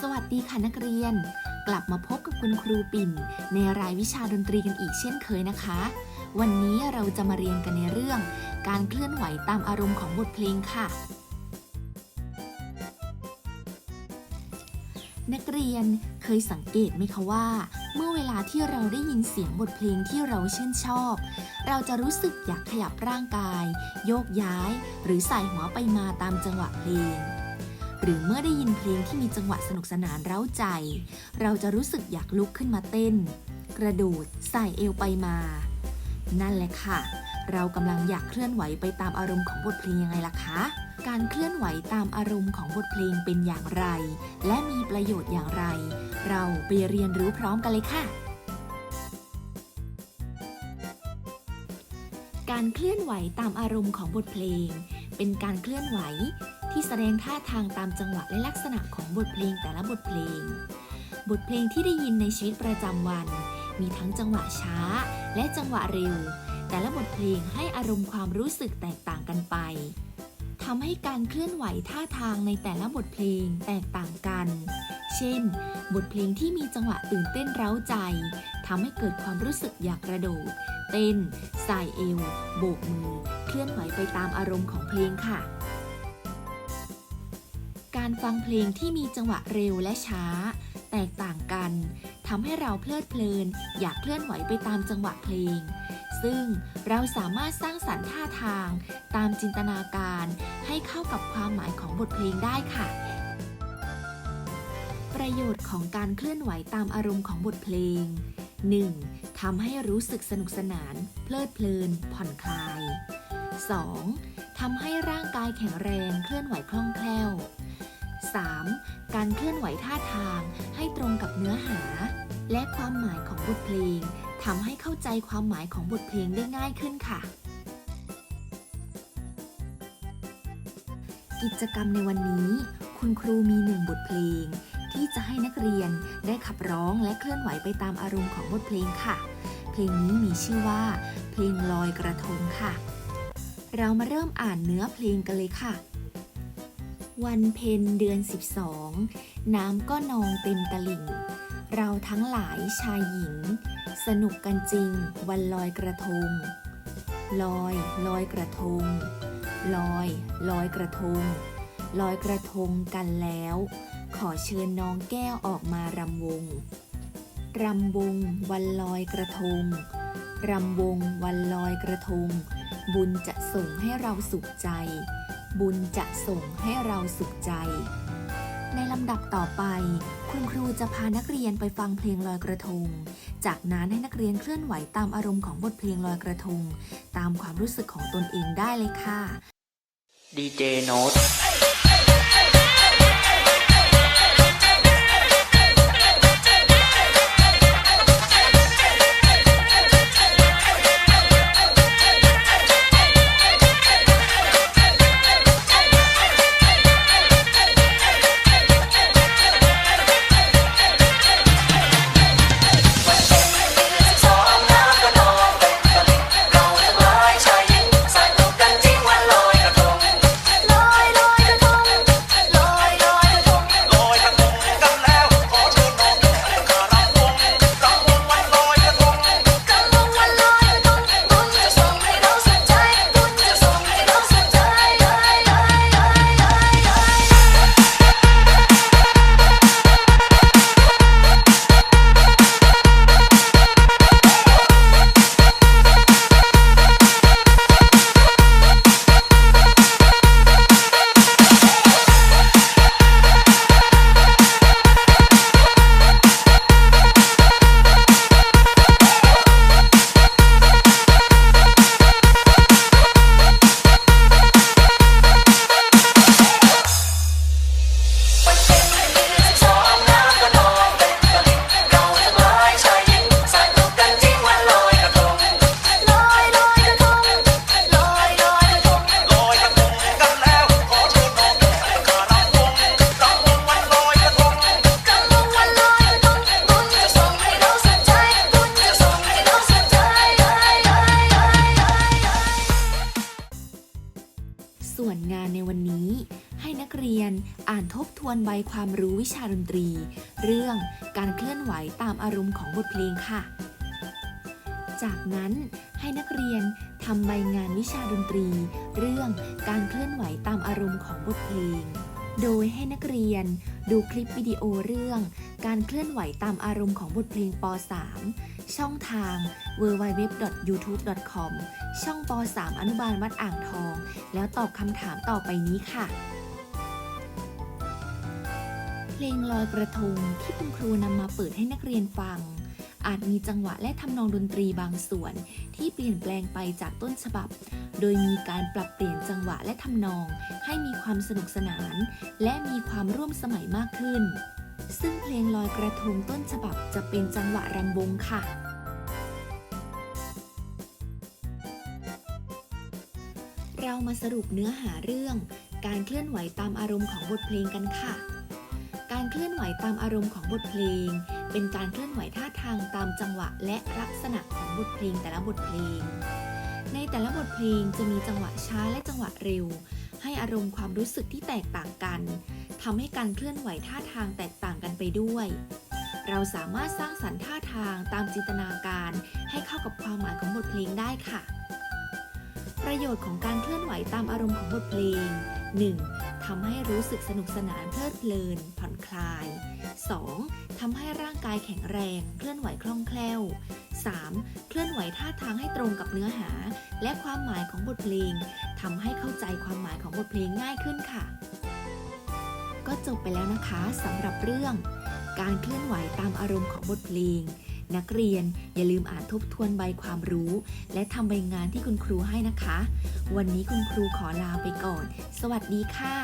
สวัสดีค่ะนักเรียน กลับมาพบกับคุณครูปิ่น ในรายวิชาดนตรีกันอีกเช่นเคยนะคะ วันนี้เราจะมาเรียนกันในเรื่อง การเคลื่อนไหวตามอารมณ์ของบทเพลงค่ะ นักเรียนเคยสังเกตไหมคะว่า เมื่อเวลาที่เราได้ยินเสียงบทเพลงที่เราชื่นชอบ เราจะรู้สึกอยากขยับร่างกาย โยกย้าย หรือใส่หัวไปมาตามจังหวะเพลง หรือเมื่อได้ยินเพลงที่มีจังหวะสนุกสนานเร้าใจ เราจะรู้สึกอยากลุกขึ้นมาเต้น กระโดดใส่เอวไปมา นั่นแหละค่ะ เรากำลังอยากเคลื่อนไหวไปตามอารมณ์ของบทเพลงยังไงล่ะคะ การเคลื่อนไหวตามอารมณ์ของบทเพลงเป็นอย่างไร และมีประโยชน์อย่างไร เราไปเรียนรู้พร้อมกันเลยค่ะการเคลื่อนไหวตามอารมณ์ของบทเพลง เป็นการเคลื่อนไหวที่แสดงท่าทางตามจังหวะและลักษณะของบทเพลงแต่ละบทเพลง บทเพลงที่ได้ยินในชีวิตประจำวัน มีทั้งจังหวะช้า และจังหวะเร็ว แต่ละบทเพลงให้อารมณ์ความรู้สึกแตกต่างกันไปทำให้การเคลื่อนไหวท่าทางในแต่ละบทเพลงแตกต่างกัน เช่น บทเพลงที่มีจังหวะตื่นเต้นเร้าใจทำให้เกิดความรู้สึกอยากกระโดด เต้นสายเอว โบกมือ เคลื่อนไหวไปตามอารมณ์ของเพลงค่ะ การฟังเพลงที่มีจังหวะเร็วและช้า แตกต่างกันทำให้เราเพลิดเพลิน อยากเคลื่อนไหวไปตามจังหวะเพลง ซึ่งเราสามารถสร้างสรรค์ท่าทาง ตามจินตนาการให้เข้ากับความหมายของบทเพลงได้ค่ะ ประโยชน์ของการเคลื่อนไหวตามอารมณ์ของบทเพลง 1. ทำให้รู้สึกสนุกสนาน เพลิดเพลิน ผ่อนคลาย 2. ทำให้ร่างกายแข็งแรงเคลื่อนไหวคล่องแคล่ว 3. การเคลื่อนไหวท่าทางให้ตรงกับเนื้อหา และความหมายของบทเพลงทำให้เข้าใจความหมายของบทเพลงได้ง่ายขึ้นค่ะ กิจกรรมในวันนี้ คุณครูมีหนึ่งบทเพลง ที่จะให้นักเรียนได้ขับร้องและเคลื่อนไหวไปตามอารมณ์ของบทเพลงค่ะ เพลงนี้มีชื่อว่า เพลงลอยกระทงค่ะ เรามาเริ่มอ่านเนื้อเพลงกันเลยค่ะ วันเพ็ญเดือน 12 น้ำก็นองเต็มตลิ่ง เราทั้งหลายชายหญิง สนุกกันจริง วันลอยกระทง ลอย ลอยกระทง ลอย ลอยกระทง ลอยกระทงกันแล้ว ขอเชิญน้องแก้วออกมารำวง รำวงวันลอยกระทง รำวงวันลอยกระทง บุญจะส่งให้เราสุขใจ บุญจะส่งให้เราสุขใจ ในลำดับต่อไป คุณครูจะพานักเรียนไปฟังเพลงลอยกระทง จากนั้นให้นักเรียนเคลื่อนไหวตามอารมณ์ของบทเพลงลอยกระทง ตามความรู้สึกของตนเองได้เลยค่ะดีเจโน้ตานทบทใบความรู้วิชาดนตรี เรื่องการเคลื่อนไหวตามอารมณ์ของบทเพลงค่ะ จากนั้นให้นักเรียนทำใบงานวิชาดนตรี เรื่องการเคลื่อนไหวตามอารมณ์ของบทเพลง โดยให้นักเรียนดูคลิปวิดีโอเรื่อง การเคลื่อนไหวตามอารมณ์ของบทเพลงป .3 ช่องทาง www.youtube.com ช่องป .3 อนุบาลวัดอ่างทอง แล้วตอบคำถามต่อไปนี้ค่ะ ลงลอยกระทงที่คุณครูนำมาเปิดให้นักเรียนฟัง อาจมีจังหวะและทำนองดนตรีบางส่วน ที่เปลี่ยนแปลงไปจากต้นฉบับ โดยมีการปรับเปลี่ยนจังหวะและทำนอง ให้มีความสนุกสนาน และมีความร่วมสมัยมากขึ้น ซึ่งเพลงลอยกระทงต้นฉบับจะเป็นจังหวะรำวงค่ะ เรามาสรุปเนื้อหาเรื่อง การเคลื่อนไหวตามอารมณ์ของบทเพลงกันค่ะ เคลื่อนไหวตามอารมณ์ของบทเพลง เป็นการเคลื่อนไหวท่าทางตามจังหวะและลักษณะของบทเพลงแต่ละบทเพลง ในแต่ละบทเพลงจะมีจังหวะช้าและจังหวะเร็ว ให้อารมณ์ความรู้สึกที่แตกต่างกันทำให้การเคลื่อนไหวท่าทางแตกต่างกันไปด้วย เราสามารถสร้างสรรค์ท่าทางตามจินตนาการให้เข้ากับความหมายของบทเพลงได้ค่ะ ประโยชน์ของการเคลื่อนไหวตามอารมณ์ของบทเพลง 1. ทำให้รู้สึกสนุกสนานเพลิดเพลิน ผ่อนคลาย 2. ทำให้ร่างกายแข็งแรง เคลื่อนไหวคล่องแคล่ว 3. เคลื่อนไหวท่าทางให้ตรงกับเนื้อหา และความหมายของบทเพลงทำให้เข้าใจความหมายของบทเพลงง่ายขึ้นค่ะ ก็จบไปแล้วนะคะสำหรับเรื่อง การเคลื่อนไหวตามอารมณ์ของบทเพลง นักเรียนอย่าลืมอ่านทบทวนใบความรู้ และทำใบงานที่คุณครูให้นะคะ วันนี้คุณครูขอลาไปก่อน สวัสดีค่ะ